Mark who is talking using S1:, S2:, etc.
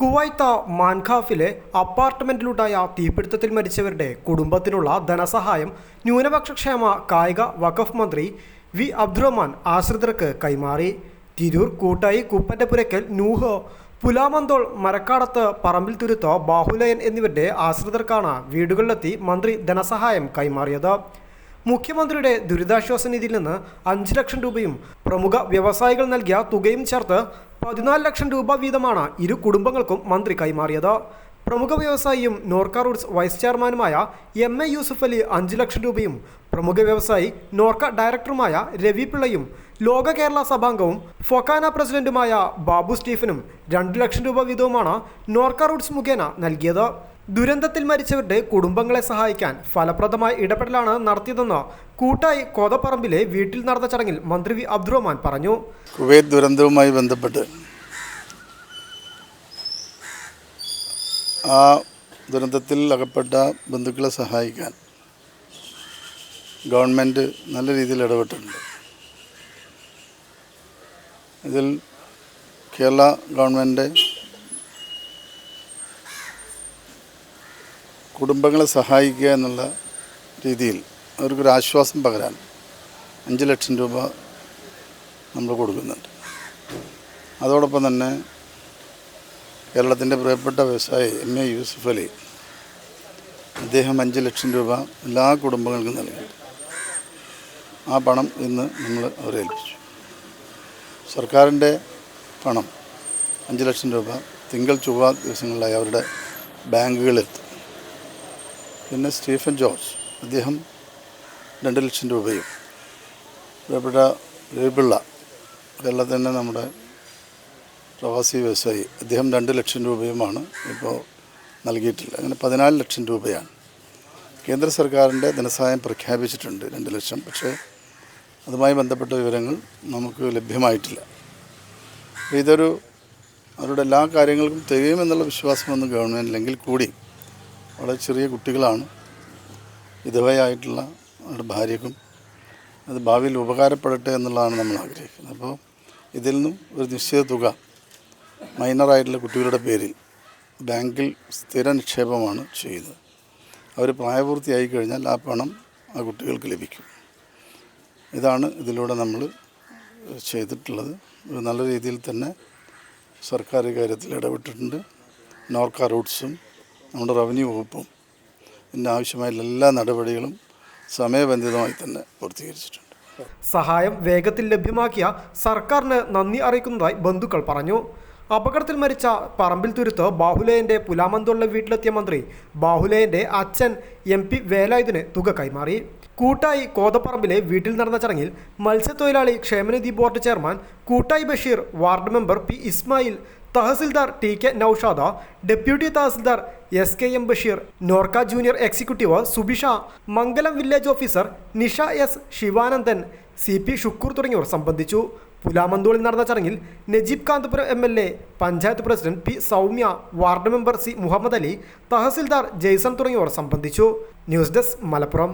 S1: കുവൈത്ത മാൻഖാഫിലെ അപ്പാർട്ട്മെന്റിലുണ്ടായ തീപിടുത്തത്തിൽ മരിച്ചവരുടെ കുടുംബത്തിനുള്ള ധനസഹായം ന്യൂനപക്ഷക്ഷേമ കായിക വഖഫ് മന്ത്രി വി അബ്ദുറഹ്മാൻ ആശ്രിതർക്ക് കൈമാറി. തിരൂർ കൂട്ടായി കുപ്പന്റെപുരക്കൽ നൂഹ് പുലാമന്തോൾ മരക്കാടത്ത് പറമ്പിൽ തുരുത്തോ ബാഹുലയൻ എന്നിവരുടെ ആശ്രിതർക്കാണ് വീടുകളിലെത്തി മന്ത്രി ധനസഹായം കൈമാറിയത്. മുഖ്യമന്ത്രിയുടെ ദുരിതാശ്വാസ നിധിയിൽ നിന്ന് അഞ്ച് ലക്ഷം രൂപയും പ്രമുഖ വ്യവസായികൾ നൽകിയ തുകയും ചേർത്ത് പതിനാല് ലക്ഷം രൂപ വീതമാണ് ഇരു കുടുംബങ്ങൾക്കും മന്ത്രി കൈമാറിയത്. പ്രമുഖ വ്യവസായിയും നോർക്ക റൂട്ട്സ് വൈസ് ചെയർമാനുമായ എം എ യൂസുഫ് അലി അഞ്ച് ലക്ഷം രൂപയും പ്രമുഖ വ്യവസായി നോർക്ക ഡയറക്ടറുമായ രവി പിള്ളയും ലോക കേരള സഭാംഗവും ഫൊക്കാന പ്രസിഡന്റുമായ ബാബു സ്റ്റീഫനും രണ്ട് ലക്ഷം രൂപ വീതവുമാണ് നോർക്ക റൂട്ട്സ് മുഖേന നൽകിയത്. ദുരന്തത്തിൽ മരിച്ചവരുടെ കുടുംബങ്ങളെ സഹായിക്കാൻ ഫലപ്രദമായ ഇടപെടലാണ് നടത്തിയതെന്ന് കൂട്ടായി കോതപ്പറമ്പിലെ വീട്ടിൽ നടന്ന ചടങ്ങിൽ മന്ത്രി വി. അബ്ദുറഹ്മാൻ പറഞ്ഞു.
S2: കുവൈത്ത് ദുരന്തവുമായി ബന്ധപ്പെട്ട് ആ ദുരന്തത്തിൽ അകപ്പെട്ട ബന്ധുക്കളെ സഹായിക്കാൻ ഗവൺമെന്റ് നല്ല രീതിയിൽ ഇടപെട്ടിട്ടുണ്ട്. ഇതിൽ കേരള ഗവൺമെന്റ് കുടുംബങ്ങളെ സഹായിക്കുക എന്നുള്ള രീതിയിൽ അവർക്കൊരു ആശ്വാസം പകരാൻ അഞ്ച് ലക്ഷം രൂപ നമ്മൾ കൊടുക്കുന്നുണ്ട്. അതോടൊപ്പം തന്നെ കേരളത്തിന്റെ പ്രിയപ്പെട്ട വ്യവസായി എം എ യൂസുഫ് അലി അദ്ദേഹം അഞ്ച് ലക്ഷം രൂപ എല്ലാ കുടുംബങ്ങൾക്കും നൽകി ആ പണം ഇന്ന് നമ്മൾ അവരെ ഏൽപ്പിച്ചു. സർക്കാരിന്റെ പണം അഞ്ച് ലക്ഷം രൂപ തിങ്കൾ ചൊവ്വ ദിവസങ്ങളിലായി അവരുടെ ബാങ്കുകളിലെത്തും പിന്നെ സ്റ്റീഫൻ ജോർജ്. അദ്ദേഹം രണ്ട് ലക്ഷം രൂപയും. പ്രിയപ്പെട്ട രവിപിള്ള. തന്നെ നമ്മുടെ പ്രവാസി വ്യവസായി. അദ്ദേഹം രണ്ട് ലക്ഷം രൂപയുമാണ് ഇപ്പോൾ നൽകിയിട്ടുള്ളത്. അങ്ങനെ പതിനാല് ലക്ഷം രൂപയാണ്. കേന്ദ്ര സർക്കാരിന്റെ ധനസഹായം പ്രഖ്യാപിച്ചിട്ടുണ്ട് രണ്ട് ലക്ഷം. പക്ഷേ അതുമായി ബന്ധപ്പെട്ട വിവരങ്ങൾ നമുക്ക് ലഭ്യമായിട്ടില്ല. ഇതൊരു അവരുടെ എല്ലാ കാര്യങ്ങൾക്കും തികയുമെന്നുള്ള വിശ്വാസമൊന്നും ഗവൺമെന്റിലെങ്കിൽ കൂടി വളരെ ചെറിയ കുട്ടികളാണ്. വിധവയായിട്ടുള്ള അവരുടെ ഭാര്യക്കും അത് ഭാവിയിൽ ഉപകാരപ്പെടട്ടെ എന്നുള്ളതാണ് നമ്മൾ ആഗ്രഹിക്കുന്നത്. അപ്പോൾ ഇതിൽ നിന്നും ഒരു നിശ്ചിത തുക മൈനറായിട്ടുള്ള കുട്ടികളുടെ പേരിൽ ബാങ്കിൽ സ്ഥിര നിക്ഷേപമാണ് ചെയ്യുന്നത്. അവർ പ്രായപൂർത്തിയായി കഴിഞ്ഞാൽ ആ പണം ആ കുട്ടികൾക്ക് ലഭിക്കും. ഇതാണ് ഇതിലൂടെ നമ്മൾ ചെയ്തിട്ടുള്ളത്. നല്ല രീതിയിൽ തന്നെ സർക്കാർ കാര്യത്തിൽ ഇടപെട്ടിട്ടുണ്ട്. നോർക്ക റൂട്ട്സും നമ്മുടെ റവന്യൂ വകുപ്പും ഇതിന്റെ ആവശ്യമായ എല്ലാ നടപടികളും സമയബന്ധിതമായി തന്നെ പൂർത്തീകരിച്ചിട്ടുണ്ട്.
S1: സഹായം വേഗത്തിൽ ലഭ്യമാക്കിയ സർക്കാരിന് നന്ദി അറിയിക്കുന്നതായി ബന്ധുക്കൾ പറഞ്ഞു. അപകടത്തിൽ മരിച്ച പറമ്പിൽ തുരുത്ത് ബാഹുലേന്റെ പുലാമന്തുള്ള വീട്ടിലെത്തിയ മന്ത്രി. ബാഹുലേന്റെ അച്ഛൻ എം പി വേലായുധന് തുക കൈമാറി. കൂട്ടായി കോതപ്പറമ്പിലെ വീട്ടിൽ നടന്ന ചടങ്ങിൽ മത്സ്യത്തൊഴിലാളി ക്ഷേമനിധി board chairman Koottayi Basheer ward member P Ismail tahsildar T K Noushad deputy tahsildar S K M Basheer Norka junior executive Subisha Mangalam village officer Nisha S Sivanandan C P Shukkoor തുടങ്ങിയവർ സംബന്ധിച്ചു. പുലാമന്തോളിൽ നടന്ന ചടങ്ങിൽ Najeeb Kanthapuram M L A panchayat president P Soumya ward member C Muhammad Ali tahsildar Jaison തുടങ്ങിയവർ സംബന്ധിച്ചു. News desk Malappuram.